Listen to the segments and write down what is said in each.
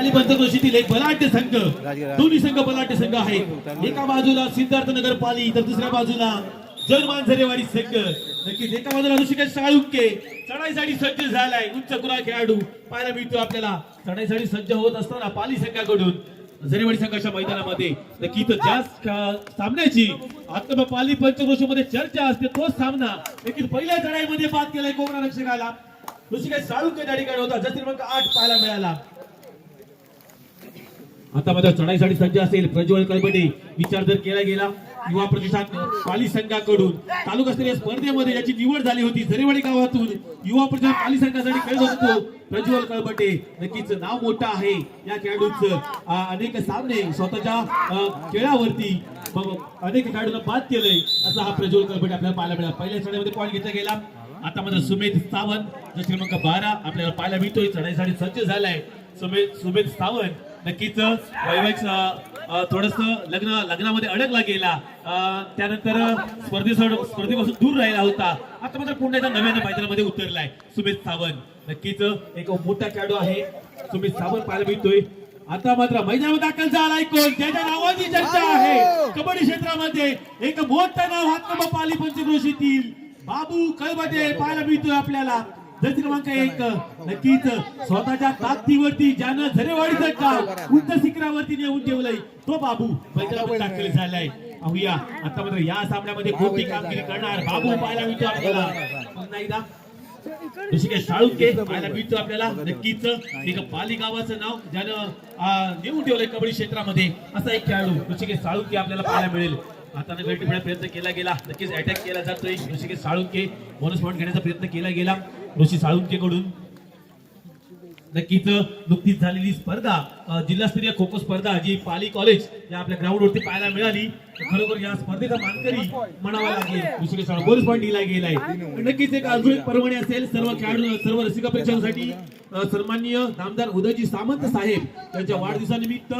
पंचक्रोशीतील एक बलाढ्य संघ. दोन्ही संघ बलाढ्य संघ आहेत. एका बाजूला सिद्धार्थ नगर पाली तर दुसऱ्या बाजूला जलमान झरेवाडी संघ. नक्कीच एका बाजूला ऋषिकेश साळुंके. चढाईसाठी सज्ज झालाय. उंच कुरा खेळाडू पाहायला मिळतो आपल्याला. चढाईसाठी सज्ज होत असताना पाली संघाकडून झरेवाडी संघाच्या मैदानामध्ये. नक्कीच ज्या स- सामन्याची आता पाली पंचक्रोशीमध्ये चर्चा असते. तोच सामना नक्कीच पहिल्या चढाईमध्ये बाद केलाय कोकणा रक्षकाला ऋषिकेश साळुंके त्या ठिकाणी होता. क्रमांक आठ पाहायला मिळाला. आता मात्र चढाईसाठी सज्ज असेल प्रज्वल कळबडे. विचार जर केला गेला युवा प्रतिसाद पाली संघाकडून. तालुकास्तरीय स्पर्धेमध्ये याची निवड झाली होती झरेवाडी गावातून युवा प्रतिसाद पाली संघासाठी खेळत होतो प्रज्वल कळबटे नक्कीच नाव मोठं आहे या खेळाडूचं. अनेक सामने स्वतःच्या खेळावरती अनेक खेळाडूंना बाद केलंय असा हा प्रज्वल कळबटे आपल्याला पाहायला मिळाला. पहिल्या चढाईमध्ये पॉईंट घेतला गेला. आता मात्र सुमेध सावंत जो क्रमांक बारा आपल्याला पाहायला मिळतोय. चढाईसाठी सज्ज झालाय सुमेध सुमेध सावंत. नक्कीच वैवाहिक थोडस लग्न लग्नामध्ये अडकला गेला. त्यानंतर स्पर्धेसोड स्पर्धेपासून दूर राहिला होता. आता मात्र पुण्याच्या नव्याने मैदानामध्ये उतरलाय सुमित सावंत. नक्कीच एक मोठा खेळाडू आहे. सुमित सावंत पाहायला मिळतोय. आता मात्र मैदानामध्ये दाखल झालाय कोण? ज्याच्या नावाची चर्चा आहे. कबड्डी क्षेत्रामध्ये एक मोठं नाव हातकंबा पाली पंचक्रोशीतील. बाबू कळबटे पाहायला मिळतोय आपल्याला. जर क्रमांक एक नक्कीच स्वतःच्या ताकदीवरती ज्यानं झरेवाडीचं काम उंच शिखरावरती नेऊन ठेवलंय तो बाबू मैदानामध्ये दाखल झालाय. पाहूया आता मात्र या सामन्यामध्ये कोणती कामगिरी करणार? बाबू पाहायला मिळतो आपल्याला. पुन्हा एकदा. ऋषिकेश साळुंके पाहायला मिळतो आपल्याला. नक्कीच एक पाली गावाचं नाव ज्यानं नेऊन ठेवलंय कबड्डी क्षेत्रामध्ये. असा एक खेळाडू ऋषिकेश साळुंके आपल्याला पाहायला मिळेल. आता प्रयत्न केला गेला. नक्कीच अटॅक केला जातोय. ऋषिकेश साळुंके बोनस पॉईंट घेण्याचा प्रयत्न केला गेला. ऋषी साळुंके कडून नक्कीच नुकतीच झालेली स्पर्धा जिल्हास्तरीय खो खो स्पर्धा जी पाली कॉलेज या आपल्या ग्राउंड वरती पाहायला मिळाली. खरोखर या स्पर्धेचा मानकरी म्हणावा लागेल. दुसरे साळुंके पॉईंट दिला गेलाय. नक्कीच एक अजून एक पर्वणी असेल सर्व खेळाडू सर्व रसिका प्रेक्षकांसाठी. सन्माननीय नामदार उदयजी सामंत साहेब यांच्या वाढदिवसानिमित्त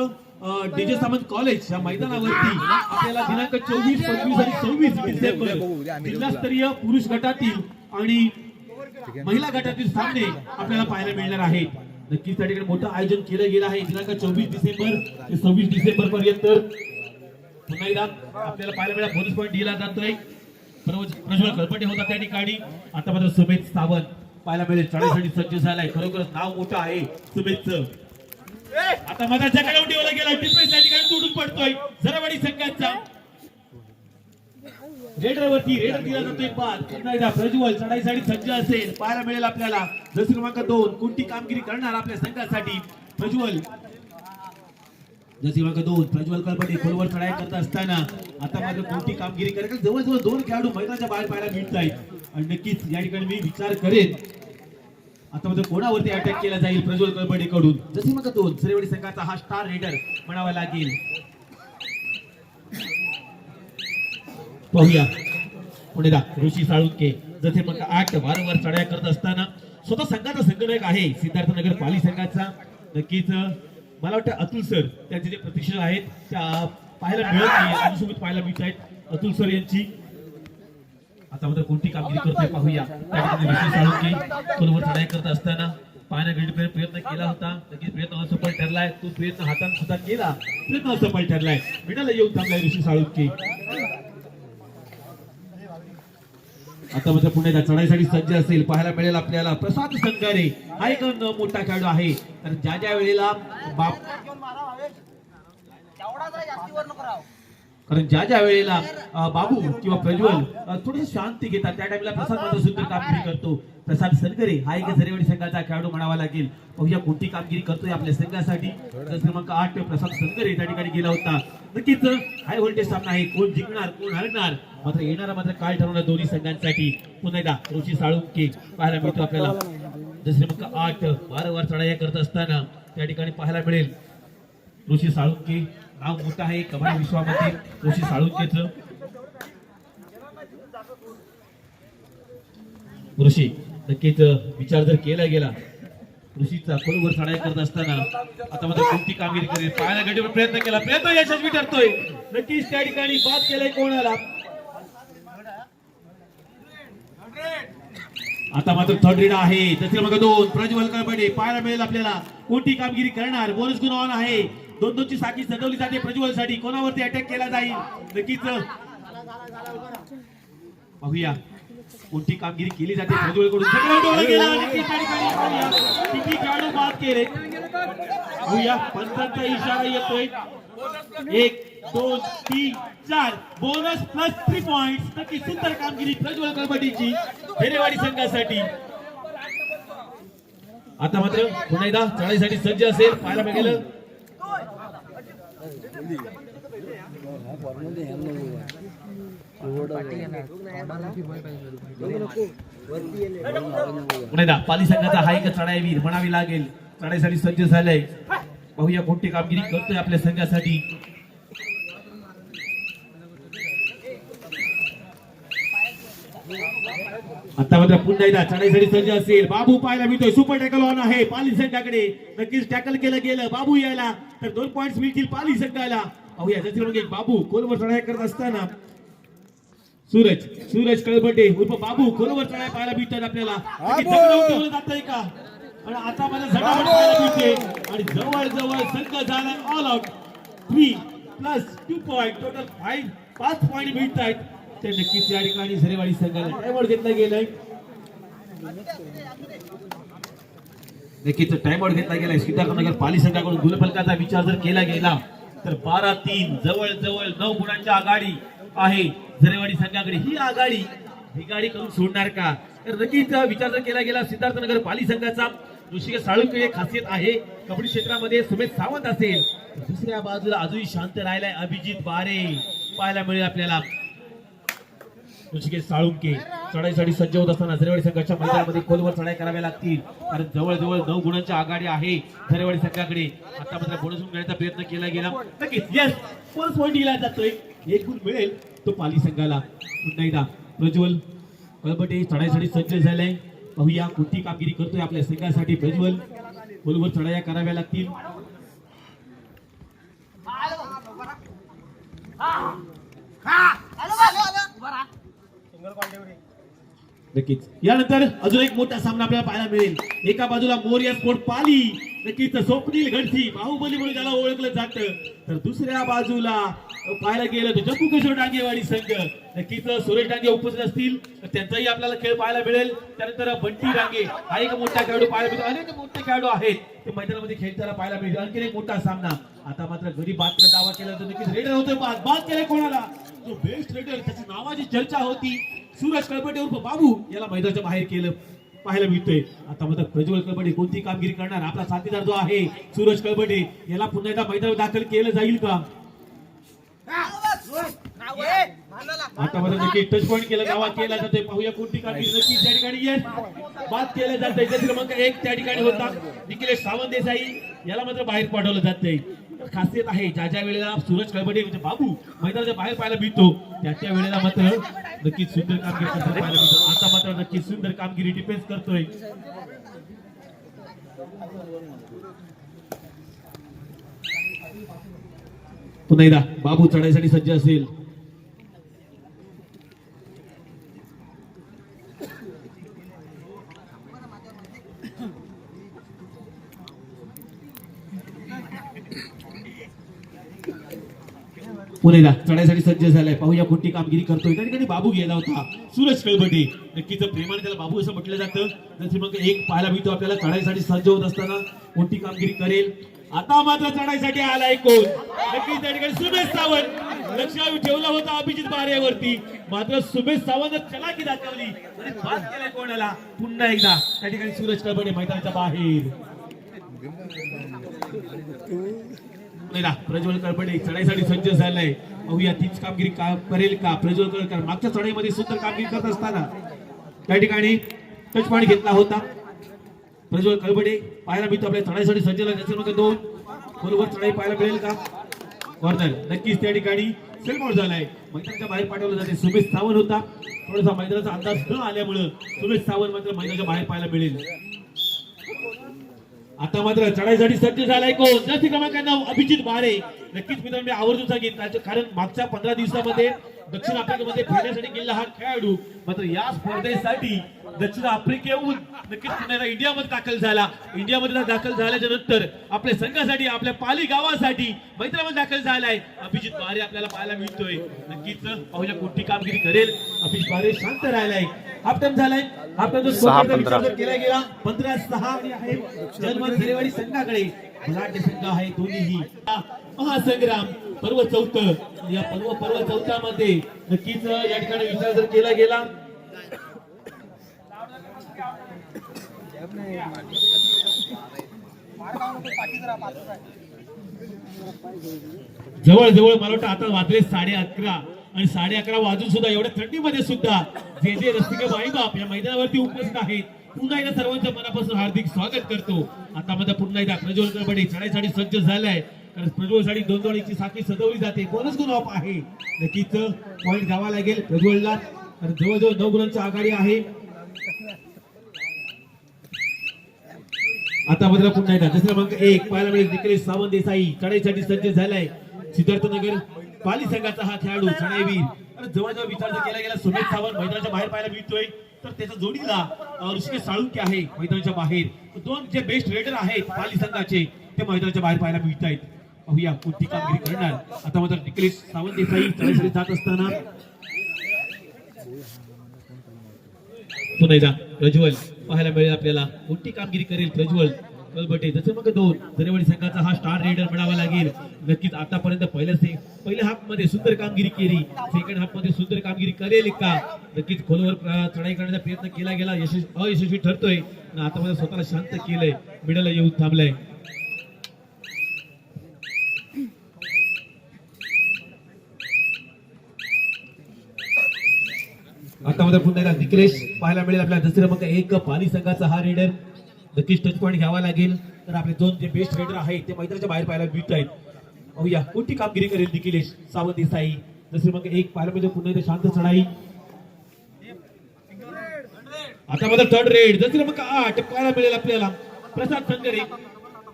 डीजे सामंत कॉलेज या मैदानावरती आपल्याला दिनांक चोवीस पंचवीस आणि सव्वीस डिसेंबर जिल्हास्तरीय पुरुष गटातील आणि महिला गटातील सामने आपल्याला पाहायला मिळणार आहेत नक्कीच त्या ठिकाणी मोठं आयोजन केलं गेलं आहे. दिनांक चोवीस डिसेंबर ते सव्वीस डिसेंबर पर्यंत पुन्हा एकदा आपल्याला पाहायला मिळाला बोनस पॉईंट दिला जातोय. प्रज्वल कळपटे होता त्या ठिकाणी. आता मात्र सुमेध सावंत पाहायला मिळेल. चढाईसाठी सज्ज झालाय. खरोखरच नाव मोठं आहे सुमेधचं आता माझा जगाला ठेवला गेला डिफेन्स त्या ठिकाणी तुडून पडतोय. जरावाडी संघाचा. रेडरवरती रेडर दिला जातोय बाद. पुन्हा एकदा प्रज्वल चढाईसाठी सज्ज असेल. पाहायला मिळेल आपल्याला. जस क्रमांक दोन कोणती कामगिरी करणार आपल्या संघासाठी? प्रज्वल जस क्रमांक दोन प्रज्वल कल्पटे खोलवर चढाई करत असताना आता मात्र कोणती कामगिरी करेल? जवळजवळ दोन खेळाडू मैदानाच्या बाहेर पाहायला मिळत आहेत आणि नक्कीच या ठिकाणी मी विचार करेन. आता मात्र कोणावरती अटॅक केला जाईल प्रज्वल कळबडे कडून जसे मग दोन सरेवाडी संघाचा हा स्टार रेडर म्हणावा लागेल. पाहूया. पुढे दा ऋषी साळुंके जसे मग आठ वारंवार चढाया करत असताना स्वतः संघाचा संघनायक आहे सिद्धार्थ नगर पाली संघाचा. नक्कीच मला वाटतं अतुल सर त्यांचे जे प्रतीक्षा आहेत त्या पाहायला मिळत नाही आमच्यासोबत पाहायला मिळत आहेत. अतुल सर यांची आता मात्र कोणती कामगिरी करतोय पाहूया. ऋषी साळुंके खोलवर चढाई करत असताना पाहण्याकडे प्रयत्न केला होता. नक्कीच प्रयत्न असफल ठरलाय. तो प्रयत्न हाताने सुद्धा केला. प्रयत्न असफल ठरलाय. मिठाला येऊन थांबलाय ऋषी साळुंके. आता मात्र पुण्याच्या चढाईसाठी सज्ज असेल पाहायला मिळेल आपल्याला. प्रसाद संघारे हा एक मोठा खेळाडू आहे. तर ज्या ज्या वेळेला बाप कारण ज्या ज्या वेळेला बाबू किंवा प्रज्वल थोडीशी शांती घेतात त्या टाइमला प्रसाद मात्र सुंदर कामगिरी करतो. प्रसाद सनकरे हा एक झरेवाडी संघाचा खेळाडू म्हणावा लागेल. पाहूया कोणती कामगिरी करतोय आपल्या संघासाठी. क्रमांक आठ प्रसाद सनकरे त्या ठिकाणी गेला होता. नक्कीच हाय व्होल्टेज सामना आहे. कोण जिंकणार कोण हरणार? मात्र येणारा मात्र काय ठरवणार दोन्ही संघांसाठी. पुन्हा एकदा ऋषी साळुंके पाहायला मिळतो आपल्याला. जसे मग आठ वारंवार चढाया करत असताना त्या ठिकाणी पाहायला मिळेल. ऋषी साळुंके नाव मोठं आहे कबड्डी विश्वामध्ये. ऋषी साळुंकेच. ऋषी नक्कीच विचार जर केला गेला ऋषीचा खोलवर चढाई करत असताना आता मात्र कोणती कामगिरी करेल? पाहायला गटीवर प्रयत्न केला. प्रयत्न यशस्वी ठरतोय. नक्कीच त्या ठिकाणी बाद केलाय कोणाला? आता मात्र थर्ड रीड आहे. त्याचे मग दोन. प्रज्वल कळबडे. पाहायला मिळेल आपल्याला कोणती कामगिरी करणार. बोनस गुण ऑन आहे. दोन दोनची साखी सजवली जाते प्रज्वलसाठी. कोणावरती अटॅक केला जाईल? नक्कीच पाहूया. कोणती कामगिरी केली जाते. प्रज्वलकडून किती खेळाडू बाद केले. पंचांचा इशारा येतोय. एक दोन तीन चार. बोनस प्लस थ्री पॉइंट नक्की सुंदर कामगिरी प्रज्वल कबड्डीची फेरेवाडी संघासाठी. आता मात्र पुन्हा एकदा चढाईसाठी सज्ज असेल. पाहायला मिळेल. पाली संघाचा हा एक चढाईवीर म्हणावी लागेल. चढाईसाठी सज्ज झालाय. पाहूया कोणती कामगिरी करतोय आपल्या संघासाठी. आता मात्र पुन्हा एकदा चढाईसाठी सज्ज असेल. बाबू पाहायला मिळतोय. सुपर टॅकल ऑन आहे पाली संघाकडे. नक्कीच टॅकल केलं गेलं. बाबू यायला. तर दोन पॉइंट मिळतील पाली संघाला. पाहूया एक बाबू. खोलवर चढाई करत असताना सूरज सूरज कळबटे उर्फ बाबू खोलवर चढाई पाहायला मिळतात आपल्याला. जातंय का? आणि आता मला झटापट पाहायला मिळते आणि जवळ जवळ संघ झाला all out three plus two point total five पाच पॉईंट मिळत आहेत ते नक्कीच या ठिकाणी झरेवाडी संघाला टाइमआउट घेतला गेलाय. नक्कीच टाइमआउट घेतला गेलाय. सीतारामनगर पाली संघाकडून गुलफलकाचा विचार जर केला गेला तर बारा तीन जवळ जवळ नऊ गुणांची आघाडी आहे. झरेवाडी संघाकडे ही आघाडी. ही गाडी करून सोडणार का? तर नक्कीच विचार जर केला गेला सिद्धार्थनगर पाली संघाचा ऋषिकेश साळुंके एक खासियत आहे. कबड्डी क्षेत्रामध्ये सुमेध सावंत असेल. दुसऱ्या बाजूला अजूनही शांत राहिलाय अभिजित बारे. पाहायला मिळेल आपल्याला. ऋषिकेश साळुंके चढाईसाठी सज्ज होत असताना झरेवाडी संघाच्या मैदानामध्ये खोलवर चढाई कराव्या लागतील. कारण जवळजवळ नऊ गुणांची आघाडी आहे झरेवाडी संघाकडे. आता मात्र बोनस घेण्याचा प्रयत्न केला गेला. नक्कीच येस पॉईंट दिला जातोय. एक गुण मिळेल तो पाली संघाला. पुन्हा एकदा प्रज्वल कळबटे चढाईसाठी सज्ज झालाय पाहूया कोणती कामगिरी करतोय आपल्या संघासाठी प्रज्वल. खोलवर चढाया कराव्या लागतील. नक्कीच. यानंतर अजून एक मोठा सामना आपल्याला पाहायला मिळेल. एका बाजूला मोर्या स्पोर्ट पाली. नक्कीच स्वप्नील गडसी बाहुबली म्हणून त्याला ओळखलं जातं. तर दुसऱ्या बाजूला पाहायला गेलं तर जम्मू किशोर डांगेवाडी संघ. नक्कीच सुरेश डांगे उपस्थित असतील. त्यांचाही आपल्याला खेळ पाहायला मिळेल. त्यानंतर बंटी डांगे हा एक मोठा खेळाडू पाहायला मिळतो. अनेक मोठे खेळाडू आहेत. ते मैदानामध्ये खेळताना पाहायला मिळतील. आणखी एक मोठा सामना. आता मात्र घरी बातम्या दावा केला तर नक्कीच रेडर होतोय बाद बाद केलाय कोणाला? तो बेस्ट रेडर त्याची नावाची चर्चा होती. सूरज कळपटे उर्फ बाबू याला मैदानाच्या बाहेर केलं. पाहायला मिळतोय. आता मग प्रज्वल कळबडे कोणती कामगिरी करणार? आपला साथीदार जो आहे सूरज कळबडे याला पुन्हा एकदा मैदान दाखल केलं जाईल का? आता मात्र नक्की टच पॉईंट केलं गावात केला जातोय. पाहूया कोणती कामगिरी नक्की त्या ठिकाणी येत बाद केलं जातंय. क्रमांक एक त्या ठिकाणी होता. निखिलेश सावंत देसाई याला मात्र बाहेर पाठवलं जातंय. खासियत आहे ज्या ज्या वेळेला सूरज कळबडे म्हणजे बाबू मैदानाच्या बाहेर पाहायला मिळतो त्या त्या वेळेला मात्र नक्कीच सुंदर कामगिरी पाहायला मिळतो. आता मात्र नक्कीच सुंदर कामगिरी डिफेन्स करतोय. पुन्हा एकदा बाबू चढाईसाठी सज्ज असेल. पुणेला चढाईसाठी सज्ज झालाय. पाहूया कोणती कामगिरी करतोय. त्या ठिकाणी बाबू गेला होता. सूरज कळबटे नक्कीच प्रेमाने त्याला बाबू असं म्हटलं जातं. नंतर मग एक पाहायला मिळतो आपल्याला. चढाईसाठी सज्ज होत असताना कोणती कामगिरी करेल? आता मात्र चढाईसाठी आलाय कोण? नक्कीच त्या ठिकाणी सुमेश सावंत. लक्ष ठेवला होता अभिजित बारेवरती. मात्र सुमेश सावंत चलाकी दाखवली. आणि केलाय कोणाला? पुन्हा एकदा. त्या ठिकाणी सूरज कळबटे मैदानाच्या बाहेर. नाही प्रज्वल कळपडे चढाईसाठी सज्ज झालाय. पाहूया तीच कामगिरी का करेल का? प्रज्वल कळकर मागच्या चढाईमध्ये सुंदर कामगिरी करत असताना त्या ठिकाणी टच घेतला होता. प्रज्वल कळबडे पाहायला मिळतो आपल्या चढाईसाठी सज्ज झाला त्याच्यामध्ये दोन. बरोबर चढाई पाहायला मिळेल का? कॉर्नर नक्कीच त्या ठिकाणी सेल झालाय. मैदानाच्या बाहेर पाठवलं जाते. सुमेश सावंत होता. थोडासा मैदानाचा अंदाज न आल्यामुळं सुमेश सावंत मात्र मैदानाच्या बाहेर पाहायला मिळेल. आता मात्र चढाईसाठी सज्ज झालाय कोण? जास्ती क्रमांकांना अभिजित बारे. नक्कीच मित्रांनो मी आवर्जून सांगेन त्याचं कारण मागच्या पंधरा दिवसामध्ये दक्षिण आफ्रिकेमध्ये खेळण्यासाठी गेलेला हा खेळाडू मात्र या स्पर्धेसाठी दक्षिण आफ्रिकेहून नक्कीच पुण्याला इंडियामध्ये दाखल झाला. इंडियामध्ये दाखल झाल्याच्यानंतर आपल्या संघासाठी आपल्या पाली गावासाठी मैत्रामध्ये दाखल झालाय. अभिजित बारे आपल्याला पाहायला मिळतोय. नक्कीच पाहूया कोणती कामगिरी करेल. अभिजित बारे शांत राहिलाय. टाइम झालाय. टाइम सहा पंधरा. केला गेला पंधरा सहा आहे जन्म झरेवाडी संघाकडे. मराठी संघ आहे दोन्हीही. महासंग्राम पर्व चौथ. या पर्व पर्व चौथामध्ये नक्कीच या ठिकाणी विचार जर केला गेला. जवळ जवळ मला वाटतं आता वाजले साडे अकरा आणि साडे अकरा वाजून सुद्धा एवढ्या थंडीमध्ये सुद्धा जे जे रस्तिके बाईबाप या मैदानावरती उपस्थित आहेत पुन्हा एकदा सर्वांच्या मनापासून हार्दिक स्वागत करतो. आता मध्ये पुन्हा एकदा प्रज्वल कडबडे चढाईसाठी सज्ज झालाय. कारण प्रज्वल साडी दोन दोन एकची साखळी सजवली जाते. बोनस गुण ऑफ आहे? नक्कीच पॉईंट घ्यावा लागेल प्रज्वलला. कारण जवळजवळ नऊ गुणांची आघाडी आहे. आता मात्र पुन्हा एकदा दुसरा क्रमांक एक पाहायला मिळेल निकलेश सावंत देसाई. चढाईसाठी सज्ज झालाय. सिद्धार्थनगर पाली संघाचा हा खेळाडू चढाईवीर आणि जवळजवळ विचार जर केला गेला सुमित सावंत मैदानाच्या बाहेर पाहायला मिळतोय. तर त्याच्या जोडीला ऋषिकेश साळुंके आहे मैदानाच्या बाहेर. दोन जे बेस्ट रेडर आहेत पाली संघाचे ते मैदानाच्या बाहेर पाहायला मिळत आहेत पाहूया कोणती कामगिरी करणार. आता मात्र निकलेश सावंत देसाई चढाईसाठी जात असताना. पुन्हा एकदा प्रज्वल पाहायला मिळेल आपल्याला. कोणती कामगिरी करेल प्रज्वल? कलबटे जसं मग दोन. जरेवाडी संघाचा हा स्टार रेडर म्हणावा लागेल. नक्कीच आतापर्यंत पहिल्या से पहिल्या हाफमध्ये सुंदर कामगिरी केली. सेकंड हाफमध्ये सुंदर कामगिरी करेल का? नक्कीच खोलवर चढाई करण्याचा प्रयत्न केला गेला. यशस्वी अयशस्वी ठरतोय. आणि आता मध्ये स्वतःला शांत केलंय. मिडल येऊन थांबलंय. आता मध्ये पुन्हा एकदा निकलेश पाहायला मिळेल. आपल्या दुसऱ्या क्रमांक एक पाणी संघाचा हा रेडर नक्कीच टच पॉईंट घ्यावा लागेल. तर आपले दोन जे बेस्ट रेडर आहेत ते मैदानाच्या बाहेर पाहायला मिळत आहेत. पाहूया कोणती कामगिरी करेल निखिलेश सावंत देसाई? दुसरे मग एक पाहायला म्हणजे पुन्हा एकदा शांत चढाई. आता मध्ये थर्ड रेड जसे मग आठ पाहायला मिळेल आपल्याला. Prasad Sangare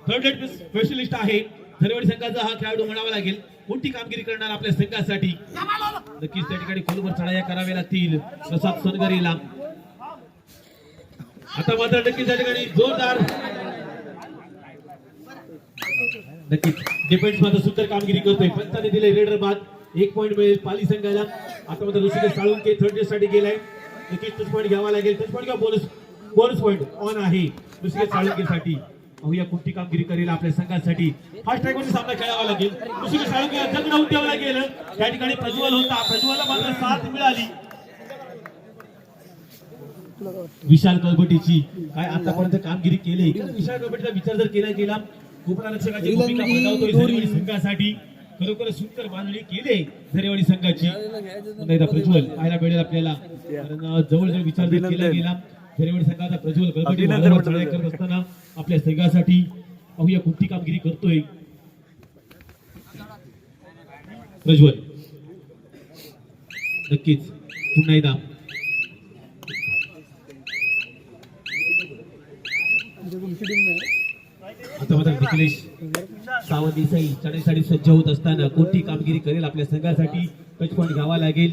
third raid specialist आहे. धरवाडी संघाचा हा खेळाडू म्हणावा लागेल. कोणती कामगिरी करणार आपल्या संघासाठी? नक्कीच त्या ठिकाणी खोलवर चढाया कराव्या लागतील. प्रसाद सनगरेला आता मात्र नक्कीच त्या ठिकाणी जोरदार. नक्कीच डिफेन्स मात्र सुंदर कामगिरी करतोय. पंचाने दिले रेडर बाद एक पॉईंट मिळेल पाली संघाला. आता मात्र ऋषिकेश साळुंके थर्ड डे साठी गेलाय. नक्कीच टच पॉईंट घ्यावा लागेल. टच पॉईंट किंवा बोनस बोनस पॉईंट ऑन आहे ऋषिकेश साळुंके साठी पाहूया कोणती कामगिरी करेल आपल्या संघासाठी. फास्ट ट्रॅकमध्ये सामना खेळावा लागेल. ऋषिकेश जग जगडवून द्यावं लागेल. त्या ठिकाणी प्रज्वल होता. प्रज्वलला मात्र साथ मिळाली. विशाल कलबटीची काय आतापर्यंत कामगिरी केली? विशाल कलबटीचा विचार जर केला गेला भूमिका बजावतोय संघासाठी. खरोखर सुंदर बांधणी केले झरेवाडी संघाची. प्रज्वल पाहायला मिळेल आपल्याला. कारण अं, जवळजवळ विचार जर केला गेला झरेवाडी संघाचा प्रज्वल करत असताना आपल्या संघासाठी पाहूया कोणती कामगिरी करतोय. प्रज्वल. नक्कीच. पुन्हा एकदा. आता निखिलेश सावंत देसाई चढाईसाठी सज्ज होत असताना कोणती कामगिरी करेल आपल्या संघासाठी? टच घ्यावा लागेल.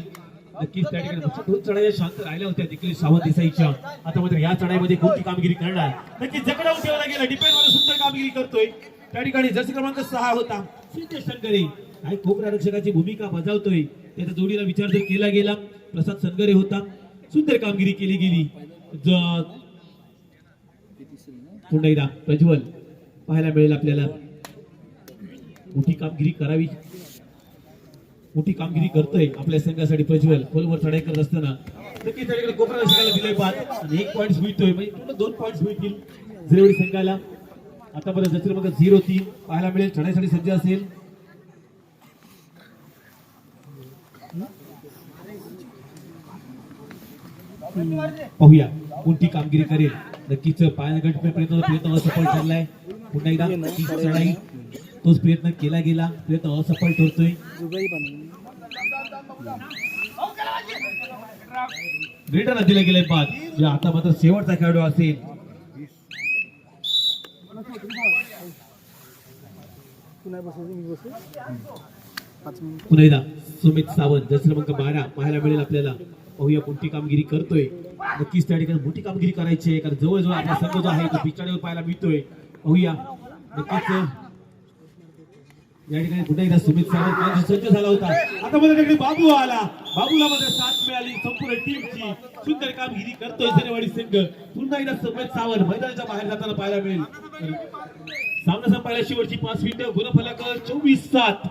नक्कीच त्या ठिकाणी दोन चढाया शांत राहिल्या होत्या निखिलेश सावंत देसाईच्या आता मात्र या चढाईमध्ये कोणती कामगिरी करणार? नक्कीच जगडावून ठेवला गेला डिपेंड सुंदर कामगिरी करतोय. त्या ठिकाणी जर्सी क्रमांक सहा होता संजय शंकरे. आणि कोपरा रक्षकाची भूमिका बजावतोय. त्याच्या जोडीला विचार जर केला गेला प्रसाद सनगरे होता. सुंदर कामगिरी केली गेली. पुन्हा एकदा प्रज्वल पाहायला मिळेल आपल्याला. मोठी कामगिरी करावी. मोठी कामगिरी करतोय आपल्या संघासाठी प्रज्वल. खोलवर चढाई करत असताना. नक्कीच त्याच्याकडे कोपरा रसिकाला दिले बाद एक पॉईंट मिळतोय. म्हणजे पूर्ण दोन पॉईंट मिळतील झिरेवडी संघाला. आतापर्यंत जसं मग झिरो तीन. पाहायला मिळेल. चढाईसाठी सज्ज असेल. पाहूया कोणती कामगिरी करेल. नक्कीच पायागट प्रयत्न प्रयत्न असफल ठरलाय. पुन्हा एकदा चढाई. तोच प्रयत्न केला गेला प्रयत्न असफल ठरतोय. रिटर्न दिला गेलाय बाद जे आता मात्र शेवटचा खेळाडू असेल. पुन्हा पाच एकदा सुमित सावंत जर क्रमांक बारा. पाहायला मिळेल आपल्याला. पाहूया कोणती कामगिरी करतोय. नक्कीच त्या ठिकाणी मोठी कामगिरी करायची आहे. कारण जवळजवळ आपला संघ जो आहे तो पिछाडीवर पाहायला मिळतोय. पाहूया. नक्कीच या ठिकाणी पुन्हा एकदा सुमित सावंत माझी सज्ज झाला होता. आता मध्ये तिकडे बाबू आला. बाबूला मध्ये साथ मिळाली. संपूर्ण टीमची सुंदर कामगिरी करतोय सनेवाडी संघ. पुन्हा एकदा सुमित सावंत मैदानाच्या बाहेर जाताना पाहायला मिळेल. सामना संपायला शेवटची पाच मिनिटं. गुणफलक चोवीस सात.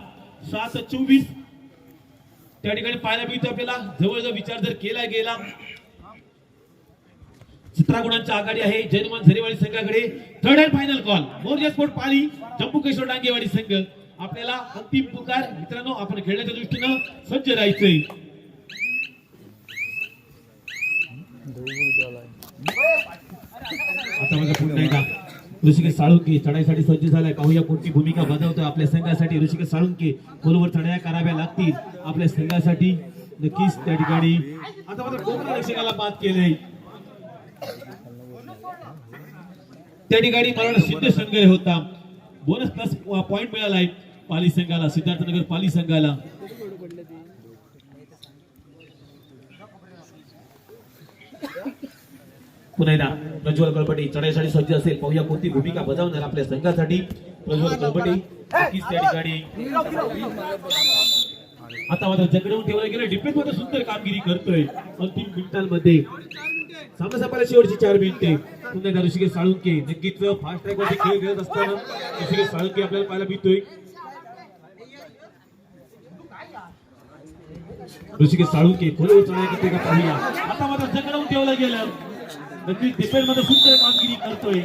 सात चोवीस. त्या ठिकाणी पाहायला मिळतो आपल्याला. जवळजवळ विचार जर केला गेला सतरा गुणांची आघाडी आहे जैनमान झरेवाडी संघाकडे. Third and final call Morya sport Pali Jammu Keshav Dangewadi संघ. आपल्याला अंतिम पुकार. मित्रांनो आपण खेळण्याच्या दृष्टीनं सज्ज राहायचंय आता माझा पुन्हा एकदा ऋषिकेश साळुंके चढाईसाठी सज्ज झालाय. पाहूया कोणती भूमिका बजावतोय आपल्या संघासाठी. ऋषिकेश साळुंके खोलवर चढाया कराव्या लागतील आपल्या संघासाठी. नक्कीच त्या ठिकाणी. आता मात्र कोकण रक्षकाला बाद केले त्या ठिकाणी मला सिद्ध संघ होता. बोनस प्लस पॉइंट मिळालाय पाली संघाला सिद्धार्थनगर पाली संघाला. पुन्हा एकदा प्रज्वल कळपटे चढाईसाठी सज्ज असेल. पाहूया कोणती भूमिका बजावणार आपल्या संघासाठी. प्रज्वल कळपटे त्या ठिकाणी. आता मात्र जगडवून ठेवलं गेलं. डिफेन्समध्ये सुंदर कामगिरी करतोय. अंतिम मिनिटांमध्ये. सामना संपायला शेवटची चार मिनिटे. सुंदर एकदा ऋषिकेश साळुंके नक्कीच फास्ट ट्रॅक वरती खेळ खेळत असताना ऋषिकेश साळुंके आपल्याला पाहायला मिळतोय ऋषिकेश साळुंके खोलवर चढाई करते पाहूया आता मात्र जगडवून ठेवलं गेलं. नक्कीच डिफेंडमध्ये सुंदर कामगिरी करतोय.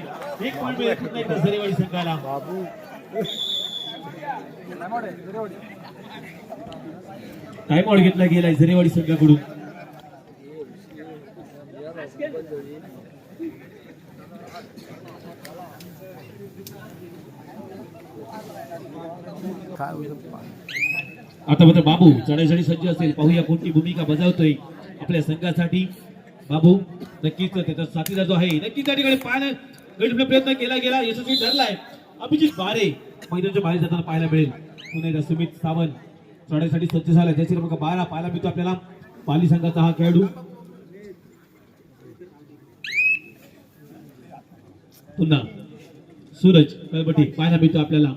एक पॉईंट मिळत नाही तर सरेवाडी संघाला. टाइम आउट घेतला गेलाय झरेवाडी संघाकडून काय होईल आता मात्र बाबू चढाईसाठी सज्ज असेल. पाहूया कोणती भूमिका बजावतोय आपल्या संघासाठी. बाबू नक्कीच त्याचा साथीदार जो आहे नक्कीच त्या ठिकाणी पाहायला प्रयत्न केला गेला. यशस्वी ठरलाय. अभिजित बारे मैदानाच्या बाहेर जाताना पाहायला मिळेल. पुन्हा सुमित सावंत चढाईसाठी सज्ज झाला. त्याची क्रमांक बारा पाहायला मिळतो आपल्याला. पाली संघाचा हा खेळाडू. पुन्हा सूरज कळबटी पाहायला मिळतो आपल्याला.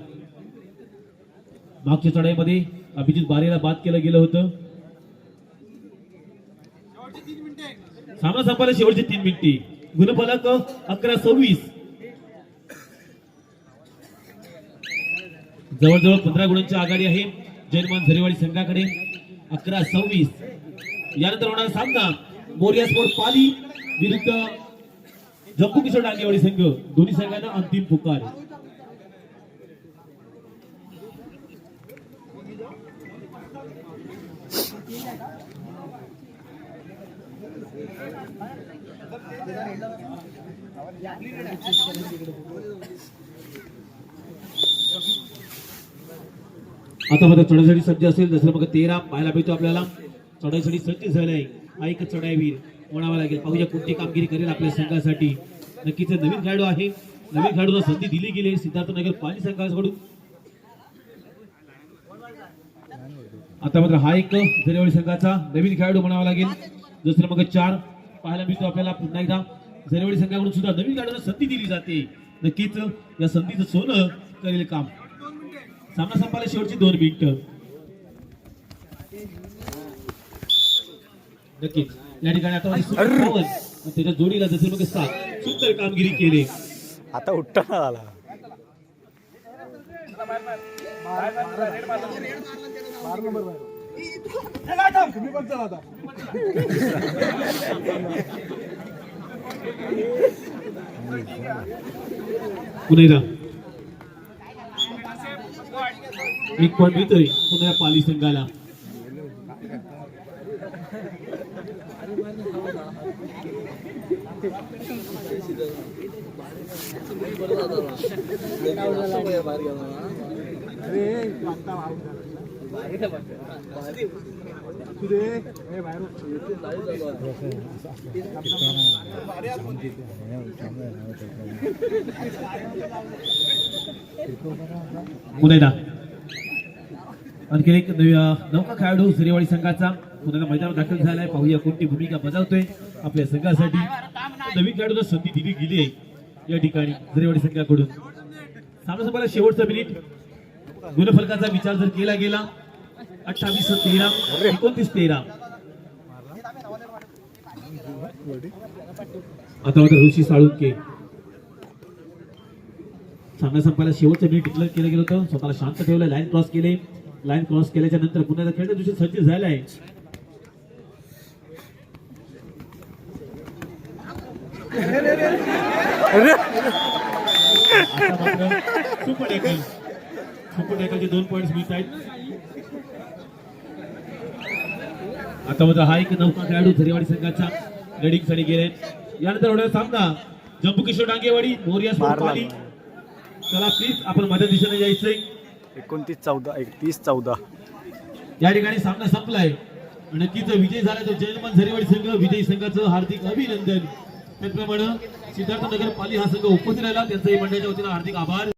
मागच्या चढाईमध्ये अभिजित बारेला बाद केलं गेलं होतं. सामना संपायला शेवटचे तीन मिनिटे. गुणफलक अकरा सव्वीस. जवळजवळ पंधरा गुणांची आघाडी आहे जयमान झरेवाडी संघाकडे. अकरा सव्वीस. यानंतर होणारा सामना मोर्या स्पोर्ट पाली विरुद्ध जम्मू किशोर डांगेवाडी संघ. दोन्ही संघांना अंतिम पुकार. आता मात्र चढाईसाठी सज्ज असेल जसं मग तेरा पाहायला मिळतो आपल्याला. चढाईसाठी सज्ज झालाय. हा एक चढाईवीर म्हणावा लागेल. पाहूया कोणती कामगिरी करेल आपल्या संघासाठी. नक्कीच नवीन खेळाडू आहे. नवीन खेळाडूला संधी दिली गेली आहे. सिद्धार्थनगर पाली संघाकडून. आता मात्र हा एक झरेवाडी संघाचा नवीन खेळाडू म्हणावा लागेल. दुसरं मग चार पाहायला मिळतो आपल्याला पुन्हा एकदा झरेवाडी संघाकडून सुद्धा नवीन खेळाडूला संधी दिली जाते नक्कीच या संधीचं सोनं करेल काम सामना संपायला शेवटची दोन मिनिटं नक्कीच या ठिकाणी आता त्याच्या जोडीला जसं मग सात सुंदर कामगिरी केली आता उठ्ठा झाला तुम्ही पण चला आता. एकदा. एक पॉईंट मिळतोय पुन्हा या पाली संघाला. अरे पुन्हा एकदा आणखी एक नवी- नौका खेळाडू सूर्यवाडी संघाचा पुन्हा मैदान मैदानात दाखल झालाय. पाहूया कोणती भूमिका बजावतोय आपल्या संघासाठी. नवीन खेळाडूला संधी दिली गेली आहे या ठिकाणी सूर्यवाडी संघाकडून. सामना संपायला शेवटचा मिनिट गुणफलकाचा विचार जर केला गेला अठ्ठावीस तेरा एकोणतीस तेरा. आता मात्र ऋषी साळुंके. सामना संपायला शेवटचं मिनिट डिक्लेअर केलं गेलं होतं. स्वतःला शांत ठेवलं लाईन क्रॉस केले. लाईन क्रॉस केल्याच्यानंतर पुन्हा खेळण्या दिवशी सज्ज झालाय. आता मात्र सुपर सुपर टॅकलचे दोन पॉईंट मिळत आहेत. आता मात्र हा एक नौका खेळाडू झरेवाडी संघाचा रेडिंगसाठी गेले. यानंतर होणारा सामना जम्बू किशोर डांगेवाडी मोरिया मारला पाली चला प्लीज आपण माझ्या दिशेने जायचंय. एकोणतीस चौदा एकतीस चौदा. या ठिकाणी सामना संपलाय. नक्कीच विजय झाला तो जयमान झरेवाडी संघ विजयी संघाचं हार्दिक अभिनंदन. त्याचप्रमाणे सिद्धार्थ नगर पाली हा संघ उपस्थित राहिला. त्यांचंही मंडळाच्या वतीनं हार्दिक आभार.